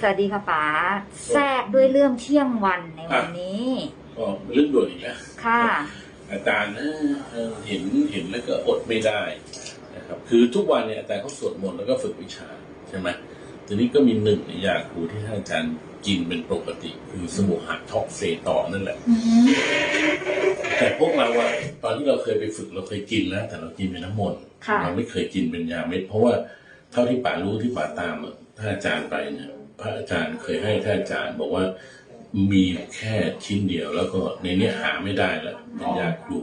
สวัสดีค่ะป๋าแทรกด้วยเรื่องเที่ยงวันในวันนี้ก็เรื่องด่วนอีกแล้วค่ะอาจารย์เออเออเห็นเห็นแล้วก็อดไม่ได้นะครับคือทุกวันเนี่ยอาจารย์เขาสวดมนต์แล้วก็ฝึกวิชาใช่ไหมทีนี้ก็มีหนึ่งในยาคูที่ท่านอาจารย์กินเป็นปกติ คือสมุหะท็อกเซต่อนั่นแหละอือหือแต่พวกเราอะตอนที่เราเคยไปฝึกเราเคยกินแล้ว แต่เรากินเป็นน้ำมนต์ค่ะเราไม่เคยกินเป็นยาเม็ด เพราะว่าเท่าที่ป่ารู้ที่ป่าตามอะท่านอาจารย์ไปเนี่ย พระอาจารย์เคยให้ท่านอาจารย์ บอกว่ามีแค่ชิ้นเดียว แล้วก็ในเนี้ยหาไม่ได้แล้วเป็นยาครู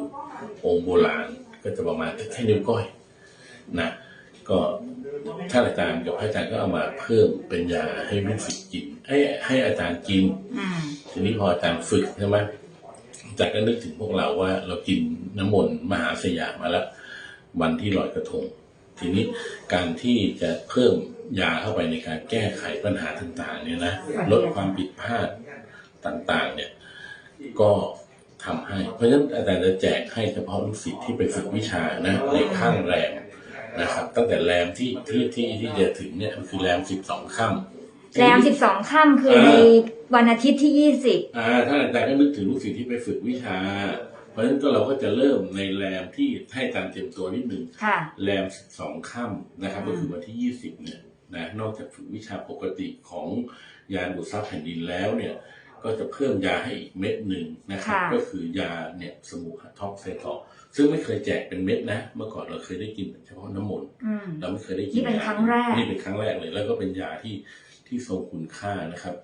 องค์โบราณก็จะประมาณแค่นิ้วก้อยนะก็ท่านอาจารย์กับพระอาจารย์ก็เอามาเพิ่มเป็นยาให้ลูกศิษย์กิน ให้ให้อาจารย์กินทีนี้พออาจารย์ฝึกใช่ไหมอาจารย์ก็นึกถึงพวกเราว่า เรากินน้ำมนต์มหาสยามมาแล้ว วันที่ลอยกระทง ทีนี้การที่จะเพิ่มยาเข้าไปในการแก้ไขปัญหาต่างๆเนี่ยนะลดความผิดพลาดต่างๆเนี่ยก็ทำให้ เพราะฉะนั้นอาจารย์จะแจกให้เฉพาะลูกศิษย์ที่ไปฝึกวิชานะในข้างแรมนะครับ ตั้งแต่แรมที่ที่ที่ที่จะถึงเนี่ยคือแรมสิบสองค่ำแรมสิบสองค่ำคือในวันอาทิตย์ที่ยี่สิบอ่าท่านอาจารย์ก็นึกถึงลูกศิษย์ที่ไปฝึกวิชาเพ ราะฉะนั้นก็เราก็จะเริ่มในแรมที่ให้อาจารย์เตรียมตัวนิดนึงค่ะแรมสองค่ำนะครับอืมก็คือวันที่ยี่สิบเนี่ยนะนอกจากฝึกวิชาปกติของยาดูดซับแผ่นดินแล้วเนี่ย ก็จะเพิ่มยาให้อีกเม็ดหนึ่งนะครับก็คือยาเนี่ยสมุหะท็อกเซตอซึ่งไม่เคยแจกเป็นเม็ดนะ เมื่อก่อนเราเคยได้กินเฉพาะน้ำมนต์อืม เราไม่เคยได้กินนี่เป็นยาครั้งแรก นี่เป็นครั้งแรกเลย แล้วก็เป็นยาที่ที่ทรงคุณค่านะครับ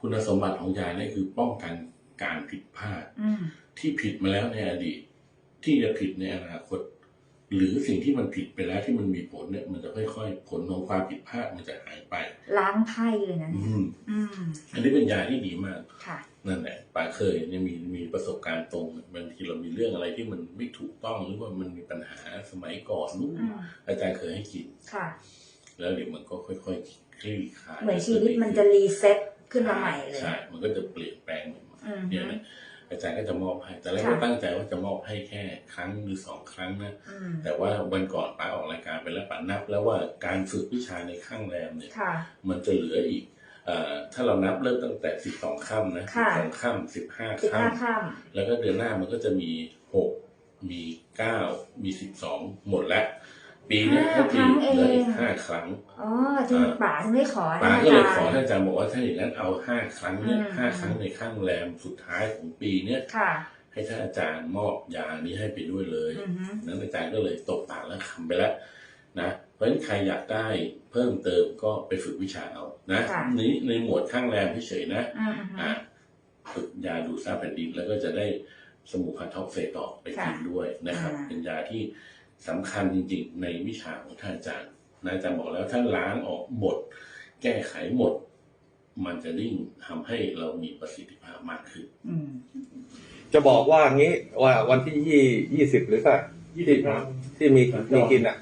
คุณสมบัติของยาเนี่ยคือป้องกัน การผิดพลาดอืมที่ผิดมาแล้วในอดีต ที่จะผิดในอนาคต หรือสิ่งที่มันผิดไปแล้วที่มันมีผลเนี่ย มันจะค่อยๆผลของความผิดพลาดมันจะหายไป ล้างไพ่เลยนะอืมอืมอันนี้เป็นยาที่ดีมากค่ะนั่นแหละป้าเคยเนี่ยมีมีประสบการณ์ตรงบางทีเรามีเรื่องอะไรที่มันไม่ถูกต้องหรือว่ามันมีปัญหาสมัยก่อนนู้นอืมอาจารย์เคยให้กินค่ะแล้วเดี๋ยวมันก็ค่อยๆคลี่คลายเหมือนชีวิตมันจะรีเซ็ตขึ้นมาใหม่เลยใช่มันก็จะเปลี่ยนแปลงใหม่อืม เนี่ยนะอาจารย์ก็จะมอบให้ แต่แรกค่ะก็ตั้งใจว่าจะมอบให้แค่ครั้งหรือสองครั้งนะอืมแต่ว่าวันก่อนป้าออกรายการไปแล้วป้านับ แล้วว่าการฝึกวิชาในข้างแรมเนี่ยค่ะมันจะเหลืออีกเอ่อถ้าเรานับเริ่มตั้งแต่สิบสองค่ำนะสิค่ะบสองค่ำสิบห้าสิบค่ห้าค่ำแล้วก็เดือนหน้ามันก็จะมีหกมีเก้ามีสิบสองหมดแล้ว ปีเนี้ยก็ปีเหลืออีกห้าครั้งำอ๋อจึงป๋าจึงไม่ขอป้านะก็เลยอาขอจารย์ท่านอาจารย์บอกว่าถ้าอย่างนั้นเอาห้าครั้งเนี่ยอืมห้าครั้งในข้างแรมสุดท้ายของปีเนี้ยค่ะให้ท่านอาจารย์มอบยานี้ให้ไปด้วยเลยอือฮึนั้นอาจารย์ก็เลยตกปากแล้วคำไปแล้วนะเพราะฉะนั้นใครอยากได้เพิ่มเติมก็ไปฝึกวิชาเอานะนี้ในหมวดข้างแรมเฉยๆนะอืมอือฮึอะฝึกยาดูดซาบแผ่นดินแล้วก็จะได้สมุนไพรท็อกเซตอไปกินค่ะด้วยนะครับอ่าเป็นยาที่ สำคัญจริงๆ ในวิชาของท่านอาจารย์นะอาจารย์บอกแล้วถ้าล้างออกหมด แก้ไขหมด มันจะยิ่งทำให้เรามีประสิทธิภาพมากขึ้นอืมจะบอกว่างี้ว่าวันที่ยี่ยี่สิบหรือเปล่ายี่สิบครับที่มีมีกินอะ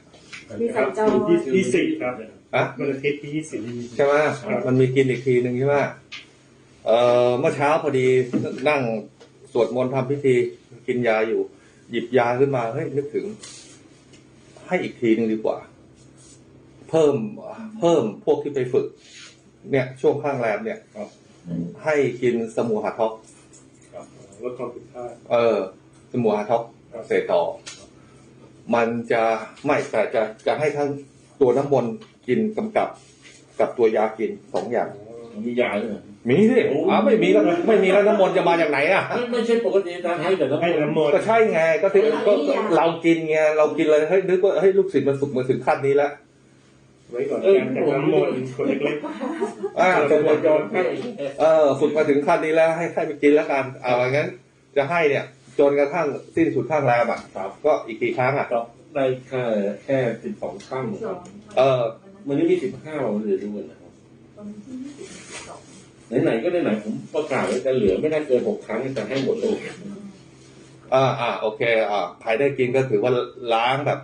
ที่ใส่จอยี่ยี่สิบครับอะวันอาทิตย์ที่ยี่สิบใช่ไหมครับมันมีกินอีกทีหนึ่งใช่ไหมเอ่อเมื่อเช้าพอดีนั่งสวดมนต์ทำพิธีกินยาอยู่ หยิบยาขึ้นมาเฮ้ยนึกถึง ให้อีกทีหนึ่งดีกว่า เพิ่มเพิ่มพวกที่ไปฝึก เนี่ยช่วงข้างแรมเนี่ยครับให้กินสมูหะท็อกครับลดความผิดพลาดเออ สมูหะท็อกครับเสต่อ มันจะไม่แต่จะจะให้ทั้งตัวน้ำมนต์กินกำกับ กับตัวยากินสองอย่าง มียาด้วยเหรอ มีสิอ้าวไม่มีแล้วไม่มีแล้วน้ำมนต์จะมาจากไหนอะไม่ไม่ใช่ปกติอาจารย์ให้แต่ต้องให้น้ำมนต์ก็ใช่ไงก็ถึงก็ก็เรากินไงเรากินเลยเฮ้ยนึกว่าเฮ้ยลูกศิษย์มันสุกมาถึงขั้นนี้แล้วไว้ก่อนการจากน้ำมนต์คนเล็กอ่าๆส่วนประโยชน์ให้เออฝึกมาถึงขั้นนี้แล้วให้ให้ไปกินแล้วกันเอาอย่างนั้น จะให้เนี่ย จนกระทั่งสิ้นสุดข้างแรมอะครับก็อีกกี่ครั้งอะ ครับได้แค่แค่สิบสองค่ำครับ เออวันนี้มีสิบห้าวันเหลือด้วยนะ ครับไหนๆก็ไหนๆผมประกาศไว้จะเหลือไม่ได้เกินหกครั้งจะให้หมดเลยอ่าอ่าโอเค อ่าใครได้กินก็ถือว่าล้างแบบ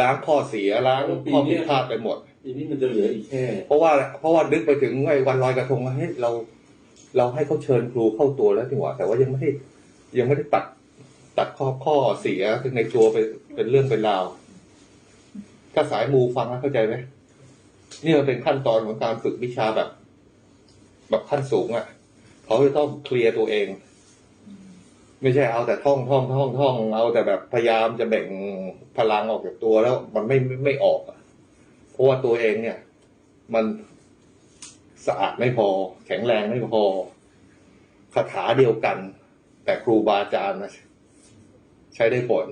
ล้างข้อเสียล้างข้อผิดพลาดไปหมดทีนี้มันจะเหลืออีกแค่เพราะว่าเพราะว่านึกไปถึงไอ้วันลอยกระทงว่าเฮ้ยเรา เราให้เขาเชิญครูเข้าตัวแล้วถึงว่าแต่ว่ายังไม่ได้ยังไม่ได้ตัดตัดข้อข้อเสียในตัวไปเป็นเรื่องเป็นราว ถ้าสายมูฟังแล้วเข้าใจไหม นี่มันเป็นขั้นตอนของการฝึกวิชาแบบ แบบขั้นสูงอะ่ะเขาจะต้องเคลียร์ตัวเอง ไม่ใช่เอาแต่ท่องท่องท่องท่องเอาแต่แบบพยายามจะแบ่งพลังออกจากตัวแล้ว มันไม่ไม่ไม่ออกอะเพราะว่าตัวเองเนี่ย มันสะอาดไม่พอ แข็งแรงไม่พอคาถาเดียวกัน แต่ครูบาอาจารย์ใช้ได้ผล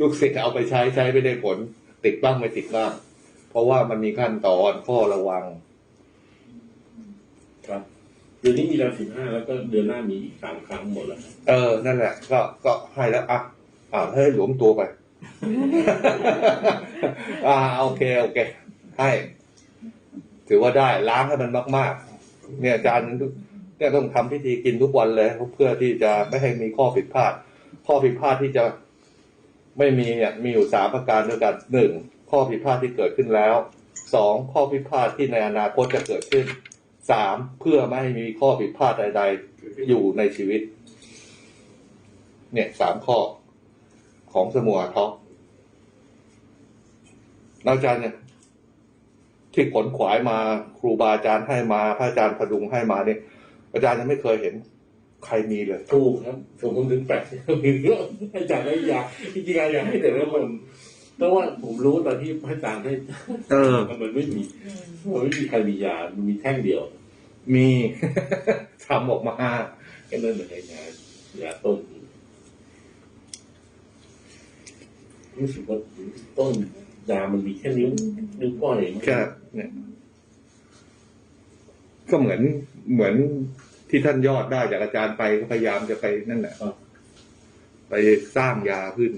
ลูกศิษย์เอาไปใช้ใช้ไม่ได้ผล ติดบ้างไม่ติดบ้าง เพราะว่ามันมีขั้นตอนข้อระวัง ครับเดือนนี้มีเราสิบห้าแล้วก็เดือนหน้ามีอีกสามครั้งหมดแล้วครับเออ นั่นแหละ ก็ก็ให้แล้วอะอ่าให้หลวมตัวไป อ่าโอเคโอเค ให้ ถือว่าได้ล้างให้มันมาก ๆ เนี่ยอาจารย์เนี่ยต้องทำพิธีกินทุกวันเลย เพื่อที่จะไม่ให้มีข้อผิดพลาด ข้อผิดพลาดที่จะ ไม่มีเนี่ยมีอยู่สามประการด้วยกันหนึ่งข้อผิพาดที่เกิดขึ้นแล้วสองข้อผิพาดที่ในอนาคตจะเกิดขึ้นสามเพื่อไม่ให้มีข้อผิดพลาดใด ๆ อยู่ในชีวิต เนี่ยสามข้อของสมุอาท็อปอาจารย์เนี่ย ที่ผลขวายมาครูบาอาจารย์ให้มาพระอาจารย์พดุงให้มาเนี่ยอาจารย์ยังไม่เคยเห็น ใครมีเลยถูกครับผมผมถึงแปลกอาจารย์ได้ยาจริงๆอาจารย์ให้แต่ละคนเพราะว่าผมรู้ตอนที่พระอาจารย์ให้เออมันไม่มีมันไม่มีใครมียา มันมีแท่งเดียว มีทำออกมาแค่นั้นเลยยายาต้นรู้สึกว่าต้นยามันมีแค่นิ้วนิ้วก้อยเองแค่เนี่ยก็เหมือนเหมือน ที่ท่านยอดได้จากอาจารย์ไปก็พยายามจะไปนั่นแหละไปสร้างยาขึ้น